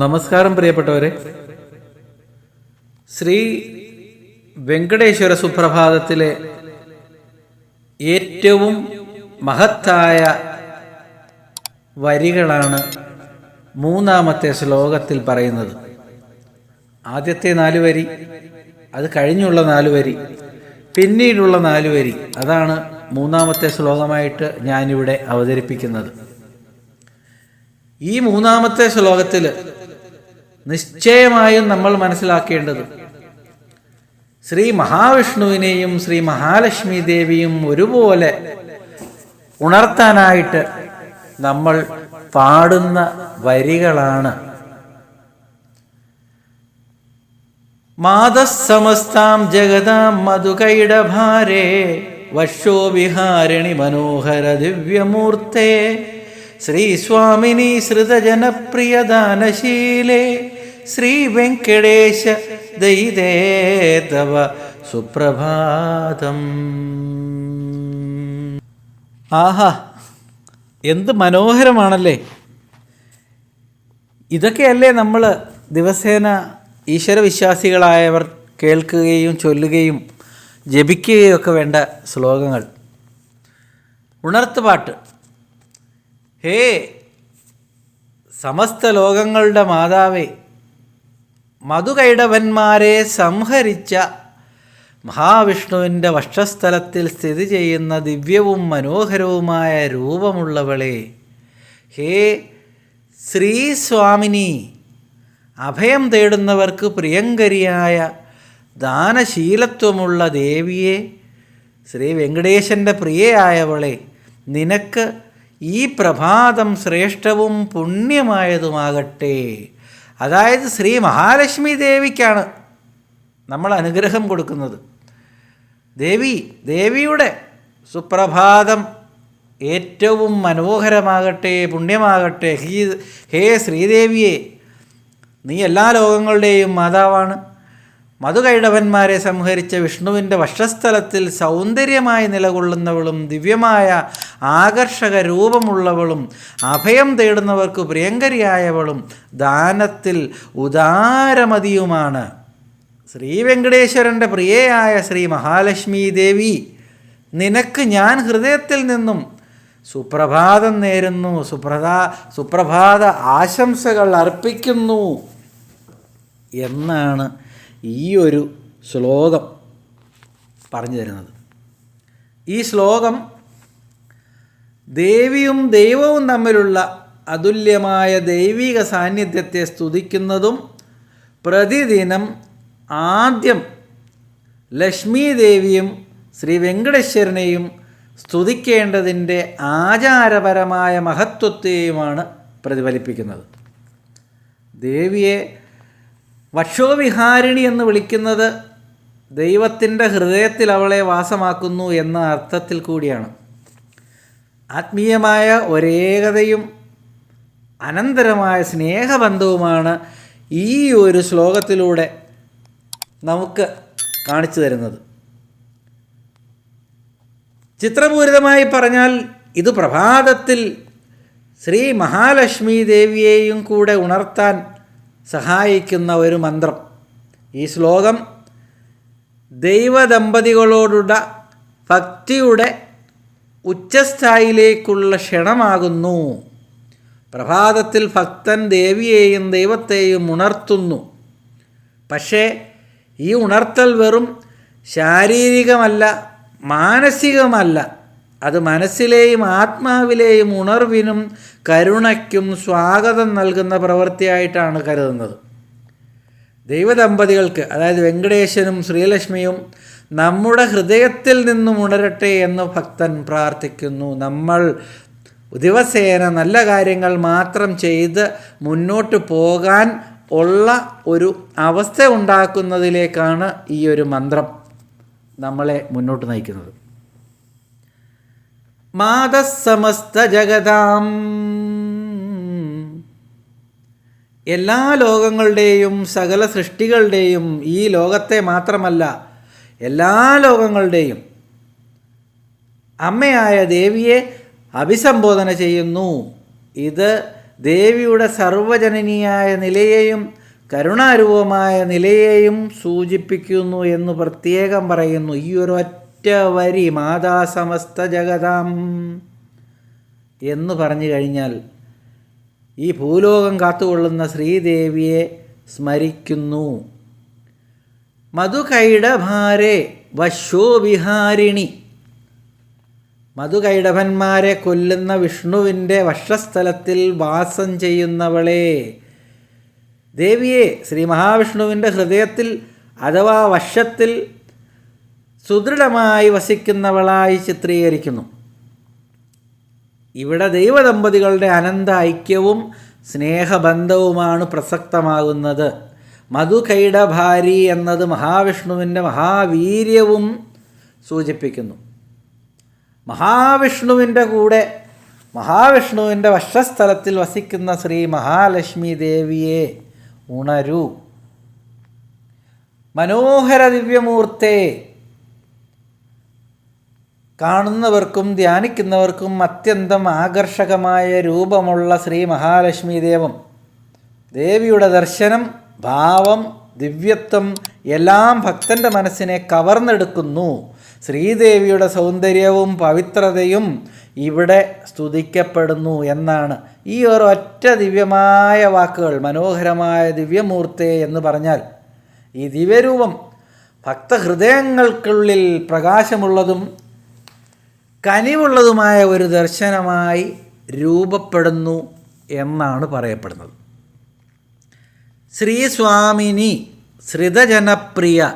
നമസ്കാരം പ്രിയപ്പെട്ടവരെ. ശ്രീ വെങ്കടേശ്വര സുപ്രഭാതത്തിലെ ഏറ്റവും മഹത്തായ വരികളാണ് മൂന്നാമത്തെ ശ്ലോകത്തിൽ പറയുന്നത്. ആദ്യത്തെ നാല് വരി അത് കഴിഞ്ഞുള്ള നാല് വരി പിന്നീടുള്ള നാല് വരി അതാണ് മൂന്നാമത്തെ ശ്ലോകമായിട്ട് ഞാനിവിടെ അവതരിപ്പിക്കുന്നത്. ഈ മൂന്നാമത്തെ ശ്ലോകത്തിൽ നിശ്ചയമായും നമ്മൾ മനസ്സിലാക്കേണ്ടത് ശ്രീ മഹാവിഷ്ണുവിനെയും ശ്രീ മഹാലക്ഷ്മി ദേവിയും ഒരുപോലെ ഉണർത്താനായിട്ട് നമ്മൾ പാടുന്ന വരികളാണ്. മാതസമസ്താം ജഗതാം മധുകൈടഭാരേ വശോ വിഹാരിണി മനോഹര ദിവ്യമൂർത്തേ ശ്രീസ്വാമിനി ശ്രുതജനപ്രിയദാനശീലേ ശ്രീ വെങ്കടേശ ദയിതേ തവ സുപ്രഭാതം. ആഹാ എന്ത് മനോഹരമാണല്ലേ. ഇതൊക്കെയല്ലേ നമ്മൾ ദിവസേന ഈശ്വരവിശ്വാസികളായവർ കേൾക്കുകയും ചൊല്ലുകയും ജപിക്കുകയും ഒക്കെ വേണ്ട ശ്ലോകങ്ങൾ. ഉണർത്തുപാട്ട്. ഹേ സമസ്ത ലോകങ്ങളുടെ മാതാവേ മധുകൈടവന്മാരെ സംഹരിച്ച മഹാവിഷ്ണുവിന്റെ വക്ഷസ്ഥലത്തിൽ സ്ഥിതി ചെയ്യുന്ന ദിവ്യവും മനോഹരവുമായ രൂപമുള്ളവളെ ഹേ ശ്രീസ്വാമിനി അഭയം തേടുന്നവർക്ക് പ്രിയങ്കരിയായ ദാനശീലത്വമുള്ള ദേവിയെ ശ്രീ വെങ്കടേശന്റെ പ്രിയയായവളെ നിനക്ക് ഈ പ്രഭാതം ശ്രേഷ്ഠവും പുണ്യമായതുമാകട്ടെ. അതായത് ശ്രീ മഹാലക്ഷ്മി ദേവിക്കാണ് നമ്മൾ അനുഗ്രഹം കൊടുക്കുന്നത്. ദേവി ദേവിയുടെ സുപ്രഭാതം ഏറ്റവും മനോഹരമാകട്ടെ പുണ്യമാകട്ടെ. ഹീ ഹേ ശ്രീദേവിയെ നീ എല്ലാ ലോകങ്ങളുടെയും മാതാവാണ്. മധുകൈടവന്മാരെ സംഹരിച്ച വിഷ്ണുവിന്റെ വക്ഷസ്ഥലത്തിൽ സൗന്ദര്യമായി നിലകൊള്ളുന്നവളും ദിവ്യമായ ആകർഷക രൂപമുള്ളവളും അഭയം തേടുന്നവർക്ക് പ്രിയങ്കരിയായവളും ദാനത്തിൽ ഉദാരമതിയുമാണ്. ശ്രീ വെങ്കടേശ്വരന്റെ പ്രിയയായ ശ്രീ മഹാലക്ഷ്മി ദേവി നിനക്ക് ഞാൻ ഹൃദയത്തിൽ നിന്നും സുപ്രഭാതം നേരുന്നു സുപ്രഭാ സുപ്രഭാത ആശംസകൾ അർപ്പിക്കുന്നു എന്നാണ് ഈ ഒരു ശ്ലോകം പറഞ്ഞു തരുന്നത്. ഈ ശ്ലോകം ദേവിയും ദൈവവും തമ്മിലുള്ള അതുല്യമായ ദൈവിക സാന്നിധ്യത്തെ സ്തുതിക്കുന്നതും പ്രതിദിനം ആദ്യം ലക്ഷ്മി ദേവിയും ശ്രീ വെങ്കടേശ്വരനെയും സ്തുതിക്കേണ്ടതിന്റെ ആചാരപരമായ മഹത്വത്തെയുമാണ് പ്രതിഫലിപ്പിക്കുന്നത്. ദേവിയെ വക്ഷോവിഹാരിണി എന്ന് വിളിക്കുന്നത് ദൈവത്തിന്റെ ഹൃദയത്തിൽ അവളെ വാസമാക്കുന്നു എന്ന അർത്ഥത്തിൽ കൂടിയാണ്. ആത്മീയമായ ഒരേകതയും അനന്തരമായ സ്നേഹബന്ധവുമാണ് ഈ ഒരു ശ്ലോകത്തിലൂടെ നമുക്ക് കാണിച്ചു തരുന്നത്. ചിത്രപൂരിതമായി പറഞ്ഞാൽ ഇത് പ്രഭാതത്തിൽ ശ്രീ മഹാലക്ഷ്മി ദേവിയെയും കൂടെ ഉണർത്താൻ സഹായിക്കുന്ന ഒരു മന്ത്രം. ഈ ശ്ലോകം ദൈവദമ്പതികളോടുള്ള ഭക്തിയുടെ ഉച്ചസ്ഥായിലേക്കുള്ള ക്ഷണമാകുന്നു. പ്രഭാതത്തിൽ ഭക്തൻ ദേവിയെയും ദൈവത്തെയും ഉണർത്തുന്നു. പക്ഷേ ഈ ഉണർത്തൽ വെറും ശാരീരികമല്ല മാനസികമല്ല. അത് മനസ്സിലെയും ആത്മാവിലെയും ഉണർവിനും കരുണയ്ക്കും സ്വാഗതം നൽകുന്ന പ്രവൃത്തിയായിട്ടാണ് കരുതുന്നത്. ദൈവദമ്പതികൾക്ക് അതായത് വെങ്കടേശനും ശ്രീലക്ഷ്മിയും നമ്മുടെ ഹൃദയത്തിൽ നിന്നും ഉണരട്ടെ എന്ന് ഭക്തൻ പ്രാർത്ഥിക്കുന്നു. നമ്മൾ ദിവസേന നല്ല കാര്യങ്ങൾ മാത്രം ചെയ്ത് മുന്നോട്ട് പോകാൻ ഉള്ള ഒരു അവസ്ഥ ഉണ്ടാക്കുന്നതിലേക്കാണ് ഈ ഒരു മന്ത്രം നമ്മളെ മുന്നോട്ട് നയിക്കുന്നത്. മാതസമസ്ത ജഗതാം എല്ലാ ലോകങ്ങളുടെയും സകല സൃഷ്ടികളുടെയും ഈ ലോകത്തെ മാത്രമല്ല എല്ലാ ലോകങ്ങളുടെയും അമ്മയായ ദേവിയെ അഭിസംബോധന ചെയ്യുന്നു. ഇത് ദേവിയുടെ സർവജനനീയായ നിലയെയും കരുണാരൂപമായ നിലയെയും സൂചിപ്പിക്കുന്നു എന്ന് പ്രത്യേകം പറയുന്നു. ഈ ഒരു ഒറ്റ വരി മാതാ സമസ്ത ജഗതാം എന്ന് പറഞ്ഞു കഴിഞ്ഞാൽ ഈ ഭൂലോകം കാത്തുകൊള്ളുന്ന ശ്രീദേവിയെ സ്മരിക്കുന്നു. മധുകൈടഭാരെ വശോവിഹാരിണി മധുകൈടഭന്മാരെ കൊല്ലുന്ന വിഷ്ണുവിന്റെ വക്ഷസ്ഥലത്തിൽ വാസം ചെയ്യുന്നവളെ. ദേവിയെ ശ്രീ മഹാവിഷ്ണുവിന്റെ ഹൃദയത്തിൽ അഥവാ വശത്തിൽ സുദൃഢമായി വസിക്കുന്നവളായി ചിത്രീകരിക്കുന്നു. ഇവിടെ ദൈവദമ്പതികളുടെ അനന്ത ഐക്യവും സ്നേഹബന്ധവുമാണ് പ്രസക്തമാകുന്നത്. മധുകൈടഭാരി എന്നത് മഹാവിഷ്ണുവിന്റെ മഹാവീര്യവും സൂചിപ്പിക്കുന്നു. മഹാവിഷ്ണുവിന്റെ കൂടെ മഹാവിഷ്ണുവിന്റെ വക്ഷസ്ഥലത്തിൽ വസിക്കുന്ന ശ്രീ മഹാലക്ഷ്മി ദേവിയെ ഉണരൂ. മനോഹര ദിവ്യമൂർത്തേ കാണുന്നവർക്കും ധ്യാനിക്കുന്നവർക്കും അത്യന്തം ആകർഷകമായ രൂപമുള്ള ശ്രീ മഹാലക്ഷ്മി ദേവം. ദേവിയുടെ ദർശനം ഭാവം ദിവ്യത്വം എല്ലാം ഭക്തന്റെ മനസ്സിനെ കവർന്നെടുക്കുന്നു. ശ്രീദേവിയുടെ സൗന്ദര്യവും പവിത്രതയും ഇവിടെ സ്തുതിക്കപ്പെടുന്നു എന്നാണ്. ഈ ഒരു ഒറ്റ ദിവ്യമായ വാക്കുകൾ മനോഹരമായ ദിവ്യമൂർത്തെ എന്ന് പറഞ്ഞാൽ ഈ ദിവ്യരൂപം ഭക്തഹൃദയങ്ങൾക്കുള്ളിൽ പ്രകാശമുള്ളതും കനിവുള്ളതുമായ ഒരു ദർശനമായി രൂപപ്പെടുന്നു എന്നാണ് പറയപ്പെടുന്നത്. ശ്രീസ്വാമിനി ശ്രിതജനപ്രിയ.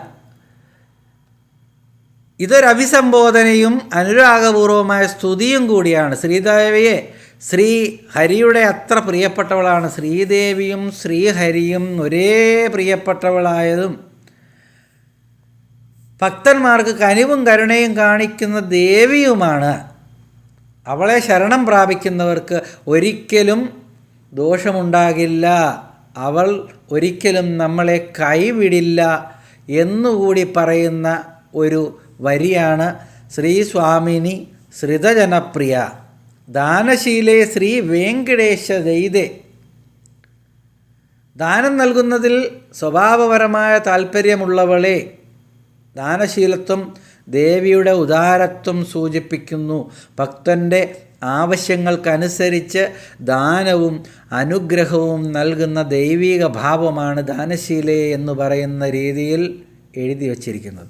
ഇതൊരഭിസംബോധനയും അനുരാഗപൂർവമായ സ്തുതിയും കൂടിയാണ്. ശ്രീദേവിയെ ശ്രീ ഹരിയുടെ അത്ര പ്രിയപ്പെട്ടവളാണ്. ശ്രീദേവിയും ശ്രീഹരിയും ഒരേ പ്രിയപ്പെട്ടവളായതും ഭക്തന്മാർക്ക് കനിവും കരുണയും കാണിക്കുന്ന ദേവിയുമാണ്. അവളെ ശരണം പ്രാപിക്കുന്നവർക്ക് ഒരിക്കലും ദോഷമുണ്ടാകില്ല. അവൾ ഒരിക്കലും നമ്മളെ കൈവിടില്ല എന്നുകൂടി പറയുന്ന ഒരു വരിയാണ് ശ്രീ സ്വാമിനി ശ്രിതജനപ്രിയ. ദാനശീലെ ശ്രീ വെങ്കടേശ ദൈതേ ദാനം നൽകുന്നതിൽ സ്വഭാവപരമായ താല്പര്യമുള്ളവളെ ദാനശീലത്വം ദേവിയുടെ ഉദാരത്വം സൂചിപ്പിക്കുന്നു. ഭക്തന്റെ ആവശ്യങ്ങൾക്കനുസരിച്ച് ദാനവും അനുഗ്രഹവും നൽകുന്ന ദൈവീക ഭാവമാണ് ദാനശീലേ എന്ന് പറയുന്ന രീതിയിൽ എഴുതി വച്ചിരിക്കുന്നത്.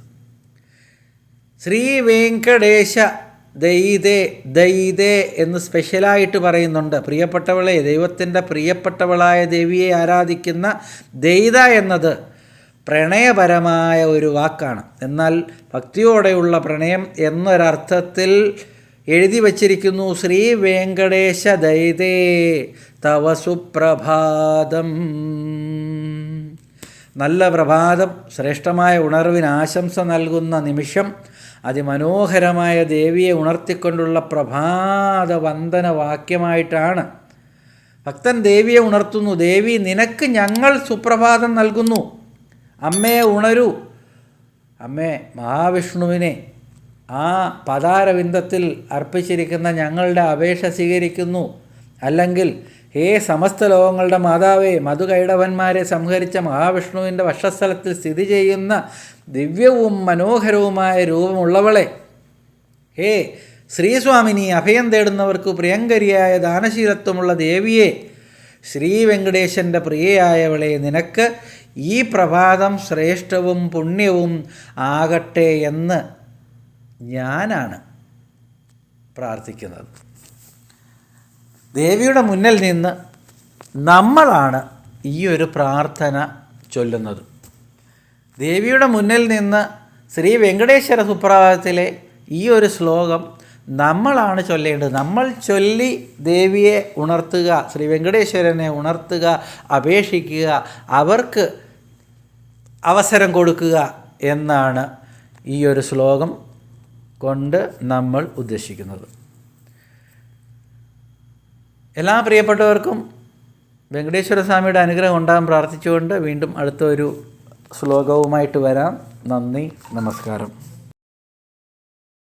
ശ്രീ വെങ്കടേശ ദൈതേ ദൈതേ എന്ന് സ്പെഷ്യലായിട്ട് പറയുന്നുണ്ട്. പ്രിയപ്പെട്ടവളെ ദൈവത്തിന്റെ പ്രിയപ്പെട്ടവളായ ദേവിയെ ആരാധിക്കുന്ന ദൈത എന്നത് പ്രണയപരമായ ഒരു വാക്കാണ്. എന്നാൽ ഭക്തിയോടെയുള്ള പ്രണയം എന്നൊരർത്ഥത്തിൽ എഴുതി വച്ചിരിക്കുന്നു ശ്രീ വെങ്കടേശ ദൈതേ തവ സുപ്രഭാതം. നല്ല പ്രഭാതം ശ്രേഷ്ഠമായ ഉണർവിന് ആശംസ നൽകുന്ന നിമിഷം അതിമനോഹരമായ ദേവിയെ ഉണർത്തിക്കൊണ്ടുള്ള പ്രഭാത വന്ദന വാക്യമായിട്ടാണ്. ഭക്തൻ ദേവിയെ ഉണർത്തുന്നു ദേവി നിനക്ക് ഞങ്ങൾ സുപ്രഭാതം നൽകുന്നു. അമ്മയെ ഉണരൂ. അമ്മേ മഹാവിഷ്ണുവിനെ ആ പതാരവിന്ദത്തിൽ അർപ്പിച്ചിരിക്കുന്ന ഞങ്ങളുടെ അപേക്ഷ സ്വീകരിക്കുന്നു. അല്ലെങ്കിൽ ഹേ സമസ്ത ലോകങ്ങളുടെ മാതാവേ മധുകൈടവന്മാരെ സംഹരിച്ച മഹാവിഷ്ണുവിന്റെ വക്ഷസ്ഥലത്തിൽ സ്ഥിതി ചെയ്യുന്ന ദിവ്യവും മനോഹരവുമായ രൂപമുള്ളവളെ. ഹേ ശ്രീസ്വാമിനി അഭയം തേടുന്നവർക്ക് പ്രിയങ്കരിയായ ദാനശീലത്വമുള്ള ദേവിയെ ശ്രീ വെങ്കടേശന്റെ പ്രിയയായവളെ നിനക്ക് ഈ പ്രഭാതം ശ്രേഷ്ഠവും പുണ്യവും ആകട്ടെ എന്ന് ഞാനാണ് പ്രാർത്ഥിക്കുന്നത്. ദേവിയുടെ മുന്നിൽ നിന്ന് നമ്മളാണ് ഈ ഒരു പ്രാർത്ഥന ചൊല്ലുന്നത്. ദേവിയുടെ മുന്നിൽ നിന്ന് ശ്രീ വെങ്കടേശ്വര സുപ്രഭാതത്തിലെ ഈ ഒരു ശ്ലോകം നമ്മളാണ് ചൊല്ലേണ്ടത്. നമ്മൾ ചൊല്ലി ദേവിയെ ഉണർത്തുക ശ്രീ വെങ്കടേശ്വരനെ ഉണർത്തുക അപേക്ഷിക്കുക അവർക്ക് അവസരം കൊടുക്കുക എന്നാണ് ഈ ഒരു ശ്ലോകം കൊണ്ട് നമ്മൾ ഉദ്ദേശിക്കുന്നത്. എല്ലാ പ്രിയപ്പെട്ടവർക്കും വെങ്കടേശ്വര സ്വാമിയുടെ അനുഗ്രഹം ഉണ്ടാകാൻ പ്രാർത്ഥിച്ചുകൊണ്ട് വീണ്ടും അടുത്ത ഒരു ശ്ലോകവുമായിട്ട് വരാം. നന്ദി നമസ്കാരം.